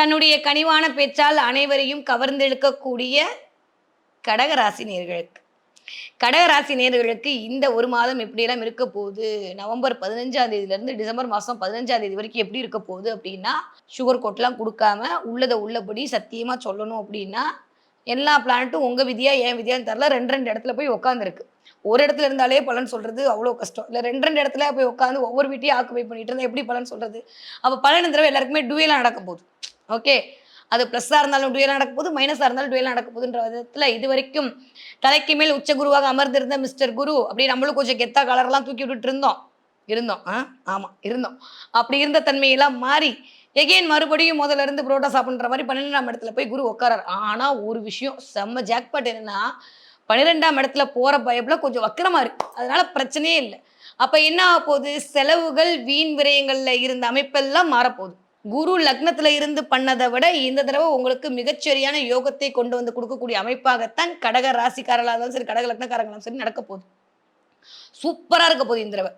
தன்னுடைய கனிவான பேச்சால் அனைவரையும் கவர்ந்தெழுக்கக்கூடிய கடகராசி நேர்களுக்கு. கடகராசி நேர்களுக்கு இந்த ஒரு மாதம் எப்படியெல்லாம் இருக்க போகுது? நவம்பர் பதினஞ்சாம் தேதியிலேருந்து டிசம்பர் மாதம் பதினஞ்சாம் தேதி வரைக்கும் எப்படி இருக்க போகுது அப்படின்னா சுகர் கோட்லாம் கொடுக்காம உள்ளதை உள்ளபடி சத்தியமாக சொல்லணும் அப்படின்னா எல்லா பிளானட்டும் உங்கள் விதியா என் விதியான்னு தெரில ரெண்டு ரெண்டு இடத்துல போய் உட்காந்துருக்கு ஒரு இடத்துல இருந்தாலே பலன் சொல்றது அவ்வளோ கஷ்டம். இல்லை ரெண்டு ரெண்டு இடத்துல போய் உட்காந்து ஒவ்வொரு வீட்டையும் ஆக்குபை பண்ணிட்டு இருந்தால் எப்படி பலன் சொல்றது? அப்போ பலன் தடவை எல்லாருக்குமே டுவேலாக நடக்க போகுது. ஓகே அது ப்ளஸ்ஸாக இருந்தாலும் டுவேலாக நடக்க போது மைனஸாக இருந்தாலும் டுயலாக நடக்க போதுன்ற விதத்தில் இது வரைக்கும் தலைக்கு மேல் உச்ச குருவாக அமர்ந்திருந்த மிஸ்டர் குரு அப்படி நம்மளும் கொஞ்சம் கெத்தா கலரெல்லாம் தூக்கி விட்டுட்டு இருந்தோம். இருந்தோம். ஆ? ஆமாம் இருந்தோம். அப்படி இருந்த தன்மையெல்லாம் மாறி எகெயின் மறுபடியும் முதல்ல இருந்து புரோட்டா சாப்பிட்ற மாதிரி பன்னிரெண்டாம் இடத்துல போய் குரு உட்காரார் ஆனால் ஒரு விஷயம் செம்ம ஜாக்பாட் என்னன்னா பன்னிரெண்டாம் இடத்துல போகிற பயப்பில் கொஞ்சம் வக்கரமாக இருக்குது அதனால பிரச்சனையே இல்லை. அப்போ என்ன ஆக போகுது? செலவுகள் வீண் விரயங்களில் இருந்த அமைப்பெல்லாம் மாறப்போகுது குரு லக்னத்துல இருந்து பண்ணதை விட இந்த தடவை உங்களுக்கு மிகச்சரியான யோகத்தை கொண்டு வந்து கொடுக்கக்கூடிய அமைப்பாகத்தான் கடக ராசிக்காரர்களாக இருந்தாலும் சரி கடக லக்னக்காரங்களும் சரி நடக்க போகுது. சூப்பரா இருக்க போகுது இந்த தடவை.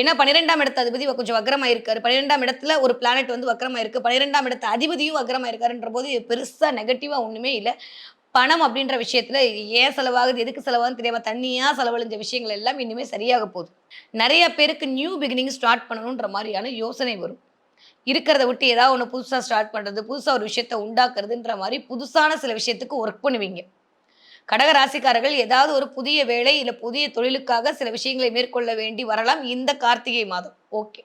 ஏன்னா பன்னிரெண்டாம் இடத்து அதிபதி கொஞ்சம் வக்ரமா இருக்காரு பன்னிரெண்டாம் இடத்துல ஒரு பிளானட் வந்து வக்ரமா இருக்கு பன்னிரெண்டாம் இடத்து அதிபதியும் வக்ரமா இருக்காருன்ற போது பெருசா நெகட்டிவா ஒண்ணுமே இல்லை. பணம் அப்படின்ற விஷயத்துல ஏன் செலவாகுது எதுக்கு செலவாகுதுன்னு தெரியாம தண்ணியா செலவழிஞ்ச விஷயங்கள் எல்லாம் இனிமே சரியாக போகுது. நிறைய பேருக்கு நியூ பிகினிங் ஸ்டார்ட் பண்ணணுன்ற மாதிரியான யோசனை வரும். இருக்கிறத விட்டு ஏதாவது ஒன்று புதுசாக ஸ்டார்ட் பண்ணுறது புதுசாக ஒரு விஷயத்த உண்டாக்குறதுன்ற மாதிரி புதுசான சில விஷயத்துக்கு ஒர்க் பண்ணுவீங்க. கடக ராசிக்காரர்கள் ஏதாவது ஒரு புதிய வேலை இல்லை புதிய தொழிலுக்காக சில விஷயங்களை மேற்கொள்ள வேண்டி வரலாம் இந்த கார்த்திகை மாதம். ஓகே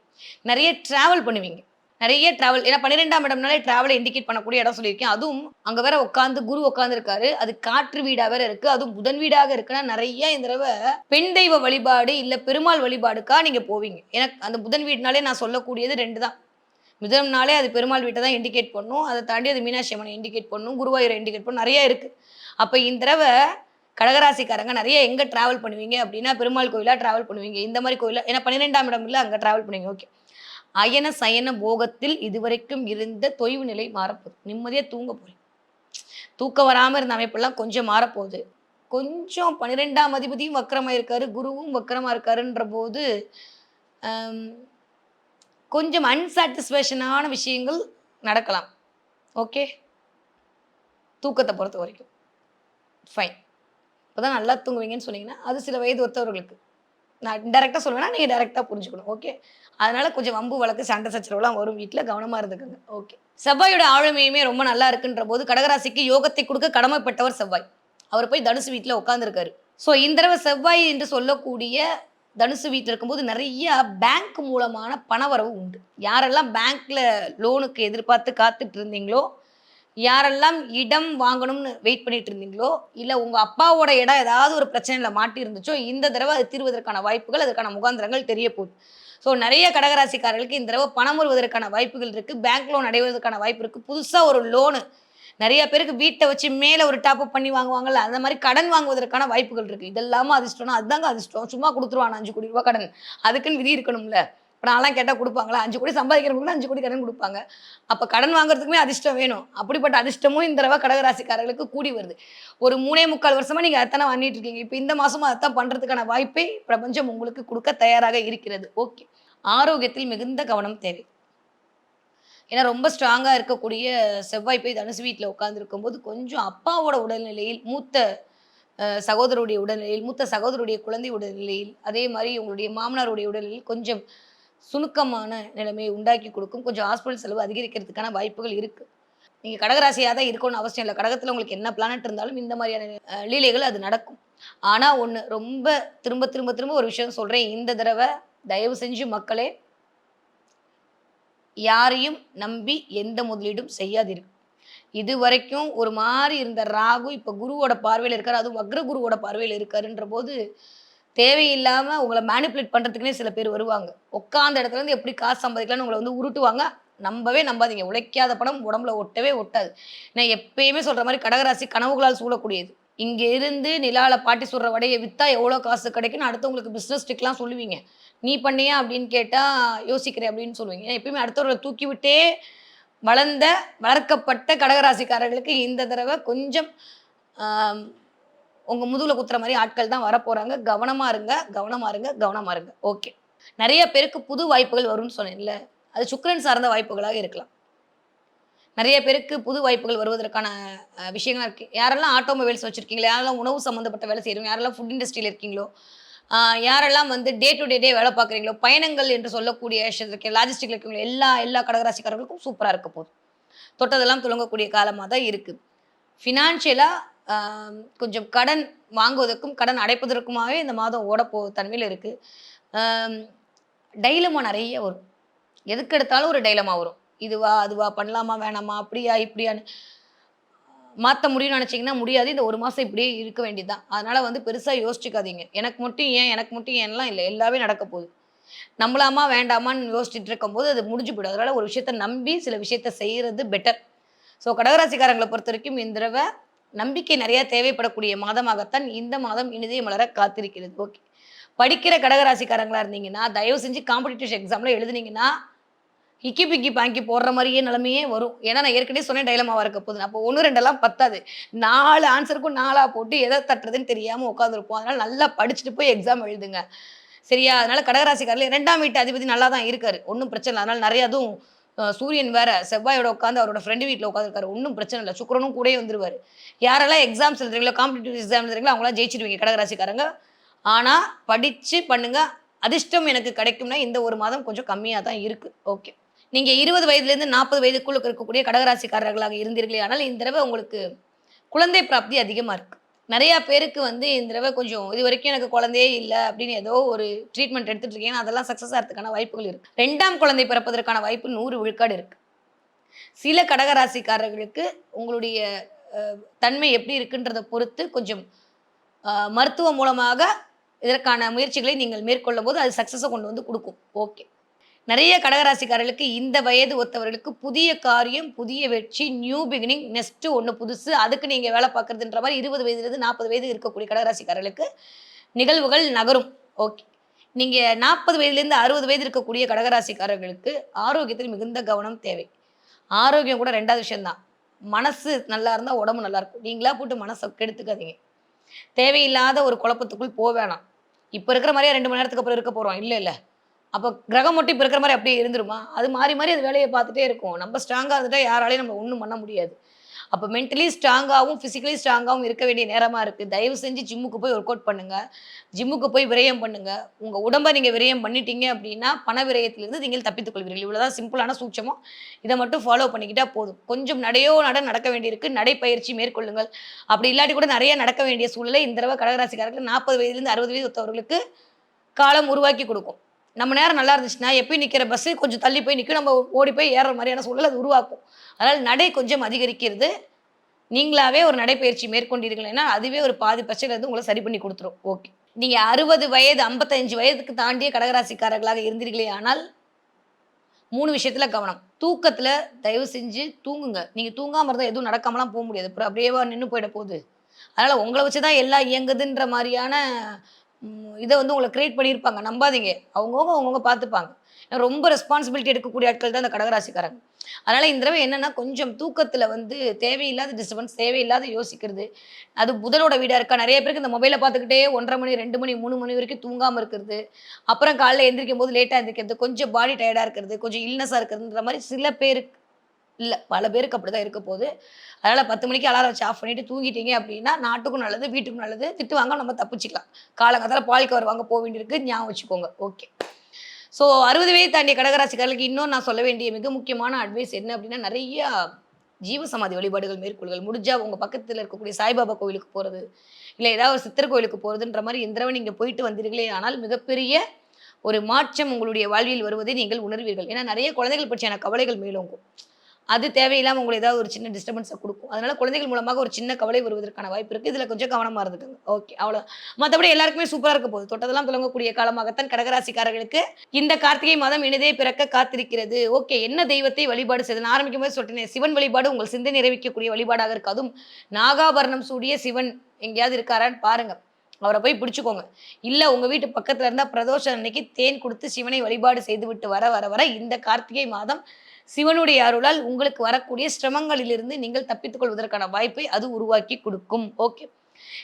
நிறைய ட்ராவல் பண்ணுவீங்க. நிறைய ட்ராவல் ஏன்னா பன்னிரெண்டாம் இடம்னாலே ட்ராவலை இண்டிகேட் பண்ணக்கூடிய இடம் சொல்லியிருக்கேன். அதுவும் அங்கே வேற உட்காந்து குரு உட்காந்துருக்காரு அது காற்று வீடாக வேற இருக்குது அதுவும் புதன் வீடாக இருக்குன்னா நிறைய இந்த தடவை பெண் தெய்வ வழிபாடு இல்லை பெருமாள் வழிபாடுக்கா நீங்கள் போவீங்க. ஏன்னா அந்த புதன் வீடுனாலே நான் சொல்லக்கூடியது ரெண்டு தான் மிதம்னாலே அது பெருமாள் வீட்டை தான் இண்டிகேட் பண்ணும். அதை தாண்டி அது மீனாட்சி அம்மனை இண்டிகேட் பண்ணும். குருவாயூரை இண்டிகேட் பண்ணும். நிறைய இருக்குது அப்போ இந்த தடவை கடகராசிக்காரங்க நிறைய எங்கே ட்ராவல் பண்ணுவீங்க அப்படின்னா பெருமாள் கோயிலாக ட்ராவல் பண்ணுவீங்க. இந்த மாதிரி கோயிலாக ஏன்னா பன்னிரெண்டாம் இடம் இல்லை அங்கே ட்ராவல் பண்ணுவீங்க. ஓகே அயன சயன போகத்தில் இதுவரைக்கும் இருந்த தொய்வு நிலை மாறப்போகுது. நிம்மதியாக தூங்க போகிறேன் தூக்கம் வராமல் இருந்த அமைப்பெல்லாம் கொஞ்சம் மாறப்போகுது. கொஞ்சம் பன்னிரெண்டாம் அதிபதியும் வக்கரமாக இருக்காரு குருவும் வக்கரமாக இருக்காருன்ற போது கொஞ்சம் அன்சாட்டிஸ்ஃபேக்ஷனான விஷயங்கள் நடக்கலாம். ஓகே தூக்கத்தை பொறுத்த வரைக்கும். ஃபைன் இப்போதான் நல்லா தூங்குவீங்கன்னு சொன்னீங்கன்னா அது சில வயது ஒருத்தவர்களுக்கு நான் டேரெக்டாக சொல்லுவேன்னா நீங்கள் டேரெக்டாக புரிஞ்சுக்கணும். ஓகே அதனால கொஞ்சம் வம்பு வழக்கு சண்டை சச்சரவுலாம் வரும் வீட்டில் கவனமாக இருந்துக்குங்க. ஓகே செவ்வாயோட ஆளுமையுமே ரொம்ப நல்லா இருக்குன்ற போது கடகராசிக்கு யோகத்தை கொடுக்க கடமைப்பட்டவர் செவ்வாய். அவர் போய் தனுசு வீட்டில் உட்காந்துருக்காரு ஸோ இந்த தடவை செவ்வாய் என்று சொல்லக்கூடிய தனுசு வீட்டில் இருக்கும்போது நிறைய பேங்க் மூலமான பணவரவு உண்டு. யாரெல்லாம் பேங்க்கில் லோனுக்கு எதிர்பார்த்து காத்துட்டு இருந்தீங்களோ யாரெல்லாம் இடம் வாங்கணும்னு வெயிட் பண்ணிட்டு இருந்தீங்களோ இல்லை உங்கள் அப்பாவோட இடம் ஏதாவது ஒரு பிரச்சனையில் மாட்டி இருந்துச்சோ இந்த தடவை அது தீர்வதற்கான வாய்ப்புகள் அதற்கான முகாந்திரங்கள் தெரிய போகுது. ஸோ நிறைய கடகராசிக்காரர்களுக்கு இந்த தடவை பணம் வருவதற்கான வாய்ப்புகள் இருக்குது பேங்க் லோன் அடைவதற்கான வாய்ப்பு இருக்குது புதுசாக ஒரு லோனு நிறைய பேருக்கு வீட்டை வச்சு மேலே ஒரு டாப்அப் பண்ணி வாங்குவாங்கல்ல அந்த மாதிரி கடன் வாங்குவதற்கான வாய்ப்புகள் இருக்குது இதெல்லாம அதிர்ஷ்டம்னா அதுதாங்க அதிர்ஷ்டம். சும்மா கொடுத்துருவான் அஞ்சு கோடி ரூபாய் கடன். அதுக்குன்னு விதி இருக்கணும்ல. இப்போ நான்லாம் கேட்டால் கொடுப்பாங்களா? அஞ்சு கோடி சம்பாதிக்கிறவங்களுக்கு அஞ்சு கோடி கடன் கொடுப்பாங்க. அப்போ கடன் வாங்குறதுக்குமே அதிர்ஷ்டம் வேணும். அப்படிப்பட்ட அதிர்ஷ்டமும் இந்த தடவை கடகராசிக்காரர்களுக்கு கூடி வருது. ஒரு மூணே முக்கால் வருஷமாக நீங்கள் அதைத்தானே பண்ணிட்டு இருக்கீங்க. இப்போ இந்த மாதமும் அதைத்தான் பண்ணுறதுக்கான வாய்ப்பை பிரபஞ்சம் உங்களுக்கு கொடுக்க தயாராக இருக்கிறது. ஓகே. ஆரோக்கியத்தில் மிகுந்த கவனம் தேவை. ஏன்னா ரொம்ப ஸ்ட்ராங்காக இருக்கக்கூடிய செவ்வாய் போய் தனுசு வீட்டில் உட்காந்துருக்கும் போது கொஞ்சம் அப்பாவோட உடல்நிலையில் மூத்த சகோதரருடைய உடல்நிலையில் மூத்த சகோதரருடைய குழந்தை உடல்நிலையில் அதே மாதிரி உங்களுடைய மாமனாருடைய உடல்நிலையில் கொஞ்சம் சுணுக்கமான நிலைமையை உண்டாக்கி கொடுக்கும். கொஞ்சம் ஹாஸ்பிட்டல் செலவு அதிகரிக்கிறதுக்கான வாய்ப்புகள் இருக்கு. நீங்கள் கடகராசியாக தான் இருக்கணும்னு அவசியம் இல்லை. கடகத்தில் உங்களுக்கு என்ன பிளானட் இருந்தாலும் இந்த மாதிரியான லீலைகள் அது நடக்கும். ஆனால் ஒன்று ரொம்ப திரும்ப திரும்ப திரும்ப ஒரு விஷயம் சொல்கிறேன் இந்த தடவை தயவு செஞ்சு மக்களே யாரையும் நம்பி எந்த முதலீடும் செய்யாதீர்கள் இது வரைக்கும் ஒரு மாதிரி இருந்த ராகு இப்போ குருவோட பார்வையில் இருக்காரு. அதுவும் வக்ர குருவோட பார்வையில் இருக்காருன்ற போது தேவையில்லாமல் உங்களை மேனிப்புலேட் பண்ணுறதுக்குனே சில பேர் வருவாங்க. உட்காந்த இடத்துல இருந்து எப்படி காசு சம்பாதிக்கலாம்னு உங்களை வந்து உருட்டுவாங்க. நம்பவே நம்பாதீங்க. உழைக்காத பணம் உடம்புல ஒட்டவே ஒட்டாது. நான் எப்பயுமே சொல்கிற மாதிரி கடகராசி கனவுகளால் சூழக்கூடியது. இங்கே இருந்து நிலால பாட்டி சொல்கிற வடையை விற்றா எவ்வளோ காசு கிடைக்குன்னு அடுத்தவங்களுக்கு பிஸ்னஸ் ஸ்டிக்லாம் சொல்லுவீங்க. நீ பண்ணியா அப்படின்னு கேட்டால் யோசிக்கிறேன் அப்படின்னு சொல்லுவீங்க. எப்பயுமே அடுத்தவர்களை தூக்கி விட்டே வளர்ந்த வளர்க்கப்பட்ட கடகராசிக்காரர்களுக்கு இந்த தடவை கொஞ்சம் உங்கள் உங்க முதுகுல குத்துற மாதிரி ஆட்கள் தான் வரப்போறாங்க. கவனமா இருங்க கவனமா இருங்க கவனமா இருங்க. ஓகே நிறைய பேருக்கு புது வாய்ப்புகள் வரும்னு சொன்னேன்ல. அது சுக்கிரன் சார்ந்த வாய்ப்புகளாக இருக்கலாம். நிறைய பேருக்கு புது வாய்ப்புகள் வருவதற்கான விஷயங்கள் இருக்குது யாரெல்லாம் ஆட்டோமொபைல்ஸ் வச்சுருக்கீங்களோ யாரெல்லாம் உணவு சம்மந்தப்பட்ட வேலை செய்கிறோம் யாரெல்லாம் ஃபுட் இண்டஸ்ட்ரியில் இருக்கீங்களோ யாரெல்லாம் வந்து டே டு டே டே வேலை பார்க்குறீங்களோ பயணங்கள் என்று சொல்லக்கூடிய விஷயத்துக்கு லாஜிஸ்டிக்கில் இருக்கீங்களோ எல்லா எல்லா கடகராசிக்காரர்களுக்கும் சூப்பராக இருக்க போகுது. தொட்டதெல்லாம் துளங்கக்கூடிய காலமாக தான் இருக்குது ஃபினான்ஷியலாக கொஞ்சம் கடன் வாங்குவதற்கும் கடன் அடைப்பதற்குமாவே இந்த மாதம் ஓடப்போ தன்மையில் இருக்குது டைலமா நிறைய வரும். எதுக்கு எடுத்தாலும் ஒரு டைலமா வரும். இதுவா அதுவா பண்ணலாமா வேணாமா அப்படியா இப்படியான்னு மாற்ற முடியும்னு நினச்சிங்கன்னா முடியாது. இந்த ஒரு மாதம் இப்படியே இருக்க வேண்டியதுதான். அதனால் வந்து பெருசாக யோசிச்சுக்காதீங்க. எனக்கு மட்டும் ஏன் எனக்கு மட்டும் ஏன்லாம் இல்லை. எல்லாமே நடக்க போகுது. நம்மளாமா வேண்டாமான்னு யோசிச்சுட்டு இருக்கும்போது அது முடிஞ்சு போயிடும். அதனால் ஒரு விஷயத்த நம்பி சில விஷயத்த செய்கிறது பெட்டர் ஸோ கடகராசிக்காரங்களை பொறுத்த வரைக்கும் இந்த தடவை நம்பிக்கை நிறைய தேவைப்படக்கூடிய மாதமாகத்தான் இந்த மாதம் இனிதே மலர காத்திருக்கிறது. ஓகே படிக்கிற கடகராசிக்காரங்களா இருந்தீங்கன்னா தயவு செஞ்சு காம்படிட்டிவ் எக்ஸாமில் எழுதுனீங்கன்னா இக்கி பிக்கி பாங்கி போடுற மாதிரியே நிலைமையே வரும். ஏன்னா நான் ஏற்கனவே சொன்னேன் டைலமாவாக இருக்க. போகுது அப்போ ஒன்று ரெண்டெல்லாம் பத்தாது. நாலு ஆன்சருக்கும் நாலாக போட்டு எதை தட்டுறதுன்னு தெரியாமல் உட்காந்துருப்போம் அதனால் நல்லா படிச்சுட்டு போய் எக்ஸாம் எழுதுங்க. சரியா? அதனால கடகராசிக்காரில் ரெண்டாம் வீட்டு அதிபதி நல்லா தான் இருக்காரு. ஒன்றும் பிரச்சனை இல்லை. அதனால நிறைய அதுவும் சூரியன் வேற செவ்வாயோட உட்காந்து அவரோட ஃப்ரெண்டு வீட்டில் உட்காந்துருக்காரு ஒன்றும் பிரச்சனை இல்லை. சுக்கரனும் கூடயே வந்துருவார். யாரெல்லாம் எக்ஸாம்ஸ் எழுதுறீங்களோ காம்படிட்டிவ் எக்ஸாம் எழுதுறீங்களோ அவங்களாம் ஜெயிச்சிடுவீங்க கடகராசிக்காரங்க. ஆனால் படித்து பண்ணுங்கள் அதிர்ஷ்டம் எனக்கு கிடைக்கும்னா இந்த ஒரு மாதம் கொஞ்சம் கம்மியாக தான் இருக்குது ஓகே நீங்கள் இருபது வயதுலேருந்து நாற்பது வயதுக்குள்ள இருக்கக்கூடிய கடகராசிக்காரர்களாக இருந்தீர்களே ஆனால் இந்த தடவை உங்களுக்கு குழந்தை பிராப்தி அதிகமாக இருக்குது நிறையா பேருக்கு வந்து இந்த தடவை கொஞ்சம் இது வரைக்கும் எனக்கு குழந்தையே இல்லை அப்படின்னு ஏதோ ஒரு ட்ரீட்மெண்ட் எடுத்துட்டு இருக்கேன். அதெல்லாம் சக்ஸஸ் ஆகிறதுக்கான வாய்ப்புகள் இருக்குது ரெண்டாம் குழந்தை பிறப்பதற்கான வாய்ப்பு நூறு விழுக்காடு இருக்குது சில கடகராசிக்காரர்களுக்கு உங்களுடைய தன்மை எப்படி இருக்குன்றதை பொறுத்து கொஞ்சம் மருத்துவம் மூலமாக இதற்கான முயற்சிகளை நீங்கள் மேற்கொள்ளும் போது அது சக்ஸஸை கொண்டு வந்து கொடுக்கும். ஓகே நிறைய கடகராசிக்காரர்களுக்கு இந்த வயது ஒத்தவர்களுக்கு புதிய காரியம் புதிய வெற்றி நியூ பிகினிங் நெக்ஸ்ட் ஒன்று புதுசு அதுக்கு நீங்கள் வேலை பார்க்குறதுன்ற மாதிரி இருபது வயதுலேருந்து நாற்பது வயது இருக்கக்கூடிய கடகராசிக்காரர்களுக்கு நிகழ்வுகள் நகரும். ஓகே நீங்கள் நாற்பது வயதுலேருந்து அறுபது வயது இருக்கக்கூடிய கடகராசிக்காரர்களுக்கு ஆரோக்கியத்தில் மிகுந்த கவனம் தேவை. ஆரோக்கியம் கூட ரெண்டாவது விஷயம்தான். மனசு நல்லா இருந்தால் உடம்பு நல்லாயிருக்கும் நீங்களா போட்டு மனசை கெடுத்துக்காதீங்க. தேவையில்லாத ஒரு குழப்பத்துக்குள் போக வேணாம். இப்போ இருக்கிற மாதிரியே ரெண்டு மணி நேரத்துக்கு அப்புறம் இருக்க போகிறோம் இல்லை இல்லை. அப்போ கிரகம் மட்டும் இப்போ இருக்கிற மாதிரி அப்படியே இருந்துருமா? அது மாறி மாறி அது வேலையை பார்த்துட்டே இருக்கும். நம்ம ஸ்ட்ராங்காக இருந்துட்டா யாராலையும் நம்ம ஒன்றும் பண்ண முடியாது. அப்போ மென்டலி ஸ்ட்ராங்காகவும் ஃபிசிக்கலி ஸ்ட்ராங்காகவும் இருக்க வேண்டிய நேரமாக இருக்குது தயவு செஞ்சு ஜிம்முக்கு போய் ஒர்க் அவுட் பண்ணுங்கள் ஜிம்முக்கு போய் விரயம் பண்ணுங்கள் உங்கள் உடம்பை நீங்கள் விரயம் பண்ணிட்டீங்க அப்படின்னா பண விரயத்திலிருந்து நீங்கள் தப்பித்துக் கொள்வீர்கள். இவ்வளோதான் சிம்பிளான சூட்சமோ இதை மட்டும் ஃபாலோ பண்ணிக்கிட்டால் போதும். கொஞ்சம் நடையோ நட நடக்க வேண்டியிருக்கு. நடைப்பயிற்சி மேற்கொள்ளுங்கள். அப்படி இல்லாட்டி கூட நிறைய நடக்க வேண்டிய சூழ்நிலை இந்த தடவை கடகராசிக்காரர்கள் நாற்பது வயதுலேருந்து அறுபது வயது ஒத்தவர்களுக்கு காலம் உருவாக்கி கொடுக்கும். நம்ம நேரம் நல்லா இருந்துச்சுன்னா எப்பயும் நிற்கிற பஸ்ஸு கொஞ்சம் தள்ளி போய் நிற்கும் நம்ம ஓடி போய் ஏறுற மாதிரியான சூழல் அது உருவாக்கும். அதனால் நடை கொஞ்சம் அதிகரிக்கிறது. நீங்களாவே ஒரு நடைப்பயிற்சி மேற்கொண்டீர்கள்னா அதுவே ஒரு பாதி பிரச்சனை வந்து உங்களை சரி பண்ணி கொடுத்துரும். ஓகே நீங்கள் அறுபது வயது ஐம்பத்தஞ்சு வயதுக்கு தாண்டிய கடகராசிக்காரர்களாக இருந்தீர்களே ஆனால் மூணு விஷயத்தில் கவனம். தூக்கத்தில் தயவு செஞ்சு தூங்குங்க. நீங்கள் தூங்காமல் இருந்தால் எதுவும் நடக்காமலாம் போக முடியாது. அப்புறம் அப்படியே நின்று போயிட போகுது. அதனால் உங்களை வச்சு தான் எல்லாம் இயங்குதுன்ற மாதிரியான இதை வந்து உங்களை கிரியேட் பண்ணியிருப்பாங்க. நம்பாதீங்க. அவங்கவுங்க அவங்கவுங்க பார்த்துப்பாங்க. ஏன்னா ரொம்ப ரெஸ்பான்சிபிலிட்டி எடுக்கக்கூடிய ஆட்கள் தான் இந்த கடகராசிக்காரங்க. அதனால இந்த தடவை என்னன்னா கொஞ்சம் தூக்கத்துல வந்து தேவையில்லாத டிஸ்டர்பன்ஸ் தேவையில்லாத யோசிக்கிறது. அது புதனோட வீடா இருக்கா? நிறைய பேருக்கு இந்த மொபைலை பார்த்துக்கிட்டே ஒன்றரை மணி ரெண்டு மணி மூணு மணி வரைக்கும் தூங்காம இருக்கிறது. அப்புறம் காலைல எந்திரிக்கும் போது லேட்டாக எந்திரிக்கிறது. கொஞ்சம் பாடி டயர்டாக இருக்கிறது. கொஞ்சம் இல்னஸாக இருக்கிறதுன்ற மாதிரி சில பேருக்கு இல்லை பல பேருக்கு அப்படி தான் இருக்க போகுது. அதனால் பத்து மணிக்கு அலாரம் வச்சு ஆஃப் பண்ணிட்டு தூங்கிட்டீங்க அப்படின்னா நாட்டுக்கும் நல்லது வீட்டுக்கும் நல்லது. திட்டுவாங்க நம்ம தப்பிச்சிக்கலாம். காலங்காத்தால பால் வருவாங்க போக வேண்டியிருக்கு. ஞாபகம் வச்சுக்கோங்க. ஓகே ஸோ அறுபது வயது தாண்டிய கடகராசிக்காரர்களுக்கு இன்னும் நான் சொல்ல வேண்டிய மிக முக்கியமான அட்வைஸ் என்ன அப்படின்னா நிறைய ஜீவசமாதி வழிபாடுகள் மேற்கொள்கள் முடிஞ்சால் உங்கள் பக்கத்தில் இருக்கக்கூடிய சாய்பாபா கோவிலுக்கு போகிறது இல்லை ஏதாவது ஒரு சித்தர் கோவிலுக்கு போகிறதுன்ற மாதிரி எந்த தடவை நீங்கள் போயிட்டு வந்தீர்களே ஆனால் மிகப்பெரிய ஒரு மாற்றம் உங்களுடைய வாழ்வில் வருவதை நீங்கள் உணர்வீர்கள். ஏன்னா நிறைய குழந்தைகள் பற்றியான கவலைகள் மேலோங்கும். அது தேவையில்லாமல் உங்களுக்கு ஏதாவது ஒரு சின்ன டிஸ்டர்பன்ஸை கொடுக்கும். அதனால குழந்தைகள் மூலமாக ஒரு சின்ன கவலை வருவதற்கான வாய்ப்பு இருக்குது இதில் கொஞ்சம் கவனமாக இருந்துக்கோங்க. ஓகே அவ்வளோ மற்றபடி எல்லாருக்குமே சூப்பராக இருக்க போகுது. தொட்டதெல்லாம் தொடங்கக்கூடிய காலமாகத்தான் கடகராசிக்காரர்களுக்கு இந்த கார்த்திகை மாதம் இனிதே பிறக்க காத்திருக்கிறது. ஓகே என்ன தெய்வத்தை வழிபாடு செய்து நான் ஆரம்பிக்கும் போது சொல்லிட்டேன் சிவன் வழிபாடு உங்கள் சிந்தை நிறைவிக்கக்கூடிய வழிபாடாக இருக்கு அதுவும் நாகாபரணம் சூடிய சிவன் எங்கேயாவது இருக்காரான்னு பாருங்கள் அவரை போய் பிடிச்சுக்கோங்க. இல்லை உங்கள் வீட்டு பக்கத்தில் இருந்தால் பிரதோஷம் அன்னைக்கு தேன் கொடுத்து சிவனை வழிபாடு செய்துவிட்டு வர வர வர இந்த கார்த்திகை மாதம் சிவனுடைய அருளால் உங்களுக்கு வரக்கூடிய சிரமங்களிலிருந்து நீங்கள் தப்பித்துக் கொள்வதற்கான வாய்ப்பை அது உருவாக்கி கொடுக்கும். ஓகே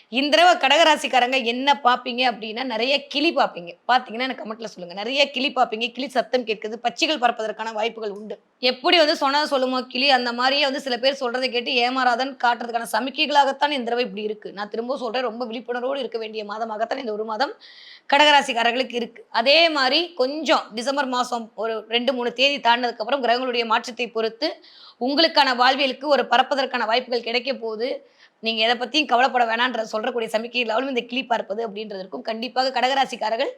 இந்த தடவை கடகராசிக்காரங்க என்ன பார்ப்பீங்க அப்படின்னா நிறைய கிளி பார்ப்பீங்க. பார்த்தீங்கன்னா எனக்கு கமெண்ட்ல சொல்லுங்க. நிறைய கிளி பார்ப்பீங்க. கிளி சத்தம் கேட்குது. பச்சிகள் பறப்பதற்கான வாய்ப்புகள் உண்டு. எப்படி வந்து சொன்னா சொல்லுமோ கிளி? அந்த மாதிரியே வந்து சில பேர் சொல்றதை கேட்டு ஏமாறாதன்னு காட்டுறதுக்கான சமிக்கைகளாகத்தான் இந்த தடவை இப்படி இருக்கு. நான் திரும்ப சொல்றேன் ரொம்ப விழிப்புணர்வோடு இருக்க வேண்டிய மாதமாகத்தான் இந்த ஒரு மாதம் கடகராசிக்காரர்களுக்கு இருக்கு. அதே மாதிரி கொஞ்சம் டிசம்பர் மாதம் ஒரு ரெண்டு மூணு தேதி தாண்டினதுக்கப்புறம் கிரகங்களுடைய மாற்றத்தை பொறுத்து உங்களுக்கான வாழ்வியலுக்கு ஒரு பறப்பதற்கான வாய்ப்புகள் கிடைக்க போகுது. நீங்க எதை பத்தியும் கவலைப்பட வேணான்ற சொல்றக்கூடிய சமிக்கைகளாலும் இந்த கிளி பார்ப்பது அப்படின்றதற்கும் கண்டிப்பாக கடகராசிக்காரர்கள்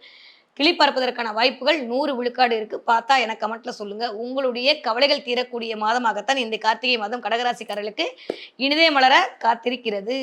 கிளி பார்ப்பதற்கான வாய்ப்புகள் நூறு விழுக்காடு இருக்கு. பார்த்தா எனக்கு கமெண்ட்ல சொல்லுங்க. உங்களுடைய கவலைகள் தீரக்கூடிய மாதமாகத்தான் இந்த கார்த்திகை மாதம் கடகராசிக்காரர்களுக்கு இனிதே மலர காத்திருக்கிறது.